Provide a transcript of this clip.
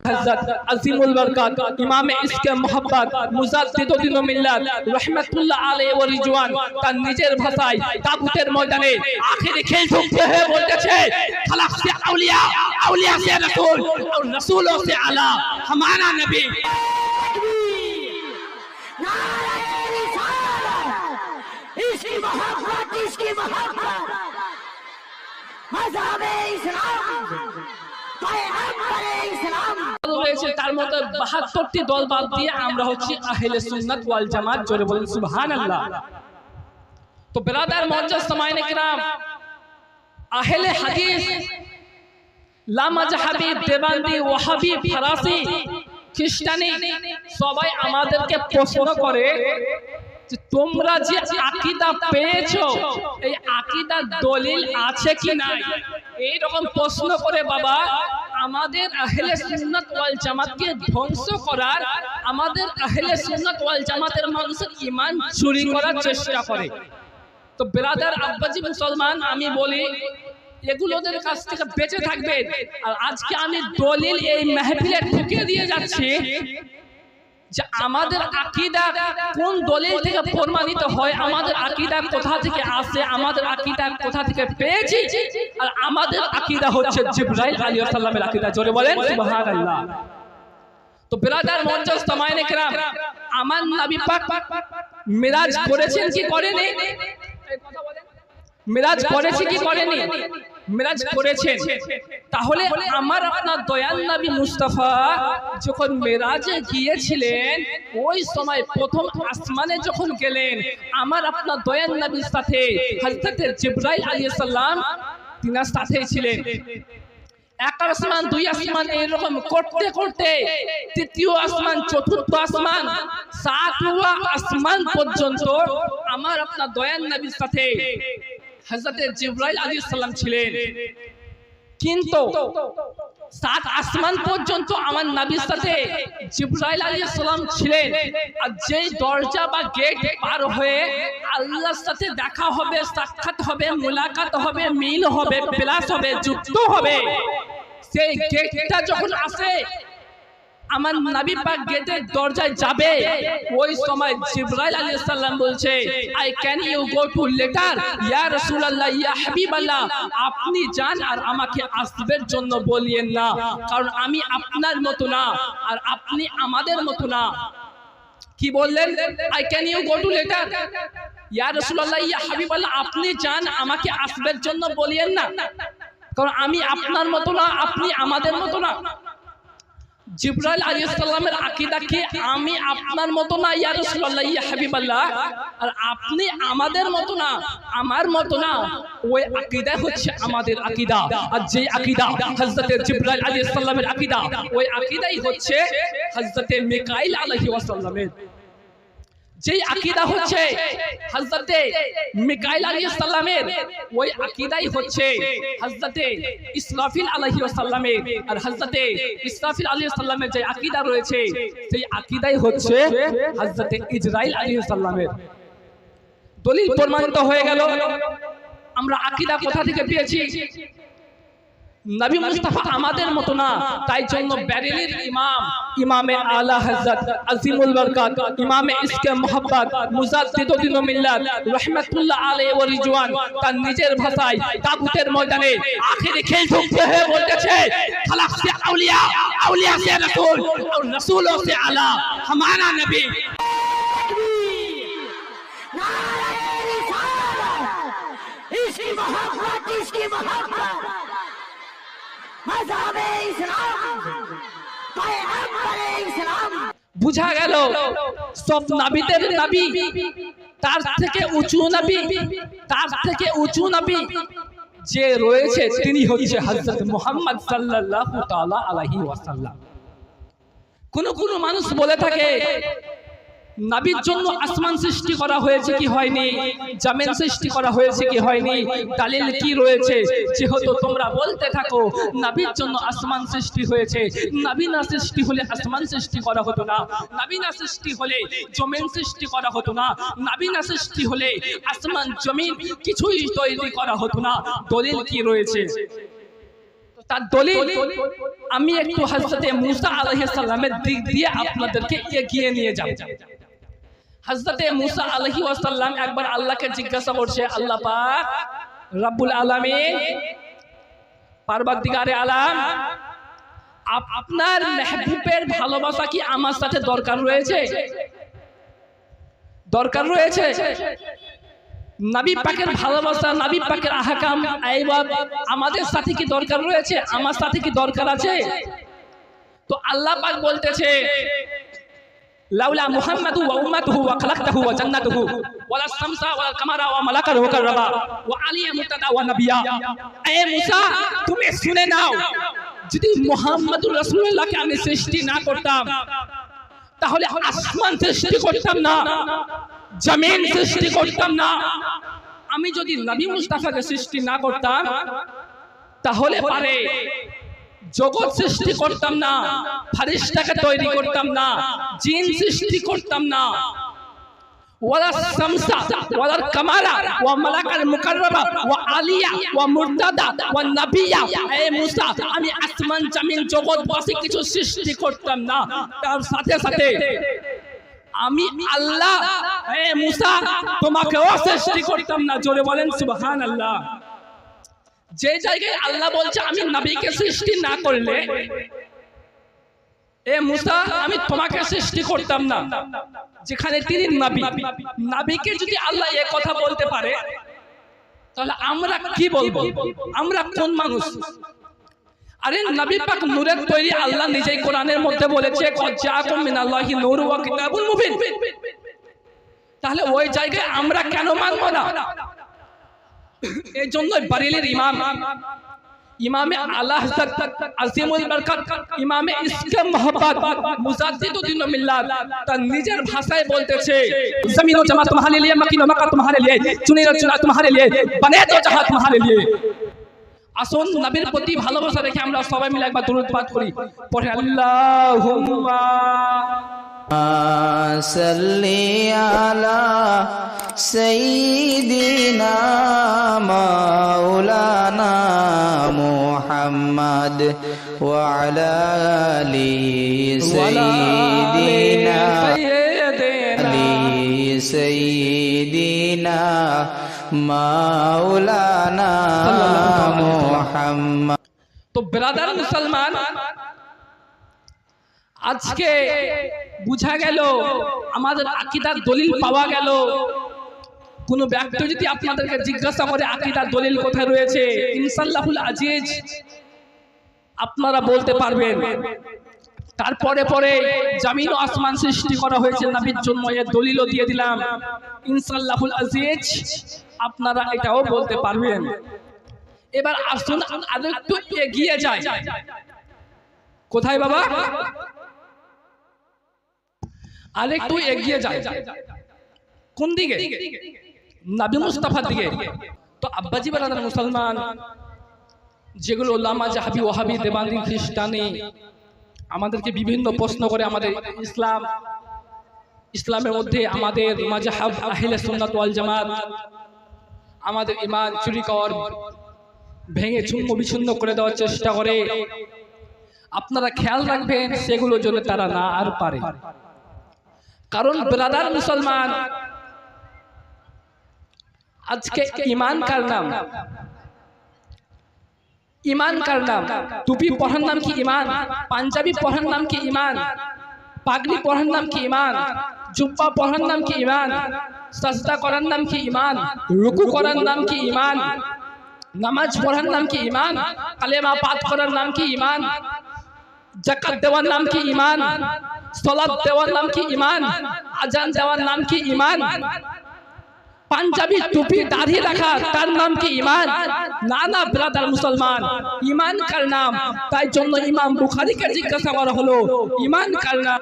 हजरत अजीमुल बरकत इमाम इसके मोहब्बत মুজাদ্দিদুদ্দিন মিল্লাত রহমাতুল্লাহ আলাইহি ওয়া রিজওয়ান তার নিজের ভাষায় তাবুতের ময়দানে আখেরি খেল ঠুকতে হয়ে বলতেছে खलक से औलिया औलिया से रसूल और रसूलों से आला हमारा नबी इसकी मोहब्बत इसकी मोहब्बत मजहब इस्लाम पैगंबर इस्लाम দল রয়েছে তার মধ্যে বাহাত্তরটি দল বাদ দিয়ে আমরা হচ্ছি আহলে সুন্নাত ওয়াল জামাত। জোরে বলেন, সুবহানাল্লাহ। তো বেরাদার মজ্জাজ সামাইনে কিরাম। আহলে হাদিস লামাজহাবি দেবান্দি, ওয়াহাবি, ফরাসি, খ্রিস্টানি, সবাই আমাদেরকে প্রশ্ন করে যে তোমরা যে আকীদা পেয়েছ, এই আকীদার দলিল আছে কি নাই? এই রকম প্রশ্ন করে বাবা আমাদের আহলে সুন্নাত ওয়াল জামাতকে ধ্বংস করার, আমাদের আহলে সুন্নাত ওয়াল জামাতের মানুষের ঈমান চুরি করার চেষ্টা করে। তো ব্রাদার আব্বাজি মুসলমান, আমি বলি, এগুলোদের কাছ থেকে বেঁচে থাকবেন। আর আজকে আমি দলিল এই মেহফিলে ঢুকিয়ে দিয়ে যাচ্ছি। যে আমাদের আকীদা কোন দলিল থেকে প্রমাণিত হয় আমাদের আকীদা কোথা থেকে আসে আমাদের আকীদা কোথা থেকে পেয়েছি আর আমাদের আকীদা হচ্ছে জিবরাইল আলাইহিস সালামের আকীদা জোরে বলেন সুবহানাল্লাহ তো ব্রাদার মঞ্জস তামাইনে کرام আমার নবী পাক মিরাজ করেছেন কি করেনি এই কথা বলেন মিরাজ করেছে কি করেনি মিরাজ করেছেন। তাহলে আমার আপনার দয়াল নবী মুস্তাফা যখন মেরাজে গিয়েছিলেন ওই সময় প্রথম আসমানে যখন গেলেন আমার আপনার দয়াল নবীর সাথে হযরত জিবরাইল আলাইহিস সালাম তিনার সাথে ছিলেন এক আসমান দুই আসমান এরকম করতে করতে তৃতীয় আসমান চতুর্থ আসমান সাতওয়া আসমান পর্যন্ত আমার আপনার দয়ান নবীর সাথে হযরতে জিবরাইল আলাইহিস সালাম ছিলেন। কিন্তু সাত আসমান পর্যন্ত আমার নবীর সাথে জিবরাইল আলাইহিস সালাম ছিলেন। আর যেই দরজা বা গেট পার হয়ে আল্লাহর সাথে দেখা হবে সাক্ষাৎ হবে মুলাকাত হবে মিল হবে প্লাস হবে যুক্ত হবে সেই গেটটা যখন আসে আমার নবী পাক গেটের দরজায় যাবে। ওই সময় জিবরাইল আলাইহিস সালাম বলছে I can you go to later ইয়া রাসূলুল্লাহ ইয়া হাবিবাল্লাহ আপনি যান আর আমাকে আসবের জন্য বলিয়েন না। কারণ আমি আপনার মতো না আর আপনি আমাদের মতো না। কি বললেন? I can you go to later ইয়া রাসূলুল্লাহ ইয়া হাবিবাল্লাহ আপনি যান আমাকে আসবের জন্য বলিয়েন না। কারণ আমি আপনার মতো না আপনি আমাদের মতো না। জিব্রাইল আলাইহিস আকিদা কি? আমি আপনার মতো না, ইয়া রাসূলুল্লাহ, ইয়া হাবিবাল্লাহ। আর আপনি আমাদের মতো না, আমার মতো না। ওই আকিদা হচ্ছে আমাদের আকিদা। আর যে আকিদা হযরত জিব্রাইল আলাইহিস সালামের আকীদা, ওই আকিদাই হচ্ছে হযরত মিকাইল আলাইহিস সালামের যেই আকিদা হচ্ছে হযরতে মিকাইল আলাইহিস সালামের, ওই আকিদাই হচ্ছে হযরতে ইসরাফিল আলাইহিস সালামের। আর হযরতে ইসরাফিল আলাইহিস সালামের যে আকীদা রয়েছে, সেই আকীদাই হচ্ছে হযরতে ইজরাইল আলাইহিস সালামের। দলিল প্রমাণিত হয়ে গেল, আমরা আকীদা কোথা থেকে পেয়েছি? নবী মুস্তাফা আমাদের মতো না তাই জন্য ব্যারেলির ইমাম ইমামে আলা হযরত আজিমুল বরকত ইমামে ইসকে মোহাব্বত মুজাদ্দিদুদ্দিন মিল্লাত রাহমাতুল্লাহ আলাইহি ওয়া রিজওয়ান তার নিজের ভাষায় তাবুতের ময়দানে আখেরি খেল ঠুকতে হয়ে বলতেছে खलक से औलिया औलिया से रसूल और रसूलों से आला हमारा नबी इसकी मोहब्बत इसकी मोहब्बत বুঝা গেল, সব নাবিদের নাবি, তার থেকে উঁচু নাবি, তার থেকে উঁচু নাবি। যে রয়েছে তিনি হচ্ছে হযরত মুহাম্মদ সাল্লাল্লাহু তাআলা আলাইহি ওয়াসাল্লাম। কোন কোন মানুষ বলে থাকে নবীর জন্য আসমান সৃষ্টি করা হয়েছে কি হয়নি? জামিন সৃষ্টি করা হয়েছে কি হয়নি? দলিল কি রয়েছে? যেহেতু তোমরা বলতে থাকো নবীর জন্য আসমান সৃষ্টি হয়েছে। নবী না সৃষ্টি হলে আসমান সৃষ্টি করা হতো না। নবী না সৃষ্টি হলে জমিন সৃষ্টি করা হতো না। নবী না। সৃষ্টি হলে আসমান জমিন কিছুই তৈরি করা হতো না। দলিল কি রয়েছে? তার দলিল আমি একটু হজরতে মুসা আলাইহিস সালামের দিক দিয়ে আপনাদেরকে এগিয়ে নিয়ে যাব হজরতে মুসা আলাইহি ওয়াসাল্লাম একবার আল্লাহকে জিজ্ঞাসা করছে আল্লাহ পাক রব্বুল আলামিন পার্বতীকারে আলাম আপ- আপনার মেহবুবের ভালোবাসা কি আমার সাথে দরকার রয়েছে? দরকার রয়েছে? নবী পাকের ভালোবাসা নবী পাকের আহকাম আইবাব আমাদের সাথে কি দরকার রয়েছে? আমার সাথে কি দরকার আছে? তো আল্লাহ পাক বলতেছে লাউলা মুহাম্মাদু ওয়া উম্মাতুহু ওয়া খালাকতাহু ওয়া জান্নাতুহু। ওয়ালা শামসা ওয়ালা কামারা ওয়া মালাকাল মুকাররাবা ওয়া আলিয়া মুতাদা ওয়া নাবিয়া। এ মুসা, তুমি শুনে নাও, যদি মুহাম্মাদুর রাসূলুল্লাহকে আমি সৃষ্টি না করতাম, তাহলে আসমান সৃষ্টি করতাম না, জমিন সৃষ্টি করতাম না। আমি যদি নবী মুস্তাফাকে সৃষ্টি না করতাম, তাহলে পারে জগৎ সৃষ্টি করতাম না ফারিস্তাকে তৈরি করতাম না জিন সৃষ্টি করতাম না। ওয়ালা শামসা ওয়ালা কামারা ওয়া মালাকাল মুকাররাবা ওয়া আলিয়া ওয়া মুরতাদা ওয়া নাবিয়া। এ মুসা আমি আসমান জমিন জগৎ বাসী কিছু সৃষ্টি করতাম না। তার সাথে সাথে আমি আল্লাহ এ মুসা তোমাকেও সৃষ্টি করতাম না। জোরে বলেন সুবহানাল্লাহ। যে জায়গায় আল্লাহ বলছে, আমি নবীকে সৃষ্টি না করলে, এ মুসা, আমি তোমাকে সৃষ্টি করতাম না। যেখানে তিনি নবী। নবীকে যদি আল্লাহ এ কথা বলতে পারে, তাহলে আমরা কি বলব? আমরা কোন মানুষ? আরে নবী পাক নূরের তৈরি আল্লাহ নিজেই কোরআনের মধ্যে বলেছে, কদ জাআকুম মিনাল্লাহি নূর ওয়া কিতাবুল মুবিন। তাহলে ওই জায়গায় আমরা কেন মানবো না? এই জন্য বারেলির ইমাম। ইমামে আলা হযরত আজিমুল বরকত, ইমামে ইসকে মোহাম্মদ মুজাদ্দিদুদ্দিন মিল্লাত, তার নিজের ভাষায় বলতেছে, জমিন ও জামা তোমারে লিয়ে, মকিন ও মাকা তোমারে লিয়ে চুনি ও চুনা তোমারে লিয়ে বনে তো জাহাত তোমারে লিয়ে। আসুন, নবীর প্রতি ভালোবাসা রেখে আমরা সবাই মিলে একবার দরুদ পাঠ করি। পড়ে আল্লাহুম্মা। صل على سيدنا مولانا محمد وعلى آل سيدنا آل سيدنا مولانا محمد তো ব্রাদার মুসলমান আজকে বুঝা গেল, আমাদের আকিদার দলিল পাওয়া গেল। কোন ব্যক্তি যদি আপনাদেরকে জিজ্ঞাসা করে আকিদার দলিল কোথায় রয়েছে ইনশাল্লাহুল আজিজ, আপনারা বলতে পারবেন। তারপরে পরে জামিন ও আসমান সৃষ্টি করা হয়েছে নবীর জন্য, এর দলিলও দিয়ে দিলাম। ইনশাল্লাহুল আজিজ, আপনারা এটাও বলতে পারবেন। এবার আসুন আরেকটু এগিয়ে যায় কোথায় বাবা? আরেকটু এগিয়ে যায়। কোন দিকে? নবী মুস্তাফার দিকে। তো আব্বাজি বারাদার মুসলমান যেগুলো ওলামা জাহাবি ওহাবি দেবানি খ্রিস্টানি আমাদেরকে বিভিন্ন প্রশ্ন করে আমাদের ইসলাম। ইসলামের মধ্যে আমাদের মাজাহাব আহলে সুন্নাত ওয়াল জামাত আমাদের ইমান চুরি কর ভেঙে চূর্ণ বিচ্ছিন্ন করে দেওয়ার চেষ্টা করে। আপনারা খেয়াল রাখবেন সেগুলো জন্য তারা না আর পারে। কারণ ব্রাদার মুসলমান আজকে ইমান কার নাম? ইমান কার নাম? টুপি পড়ার নাম কি ইমান? পাঞ্জাবি পড়ার নাম কি ইমান? পাগড়ি পড়ার নাম কি ইমান? জুব্বা পড়ার নাম কি ইমান? সাজদা করার নাম কি ইমান? রুকু করার নাম কি ইমান? নামাজ পড়ার নাম কি ইমান? কালেমা পাঠ করার নাম কি ইমান? জাকাত দেওয়ার নাম কি ইমান? সলাদ দেওয়ার নাম কি ইমান আজান দেওয়ার নাম কি ইমান পাঞ্জাবি টুপি দাড়ি রাখা, তার নাম কি ইমান না না, ব্রাদার মুসলমান ইমান কার নাম? তাই জন্য ইমাম বুখারিকে জিজ্ঞাসা করা হলো ইমান কার নাম?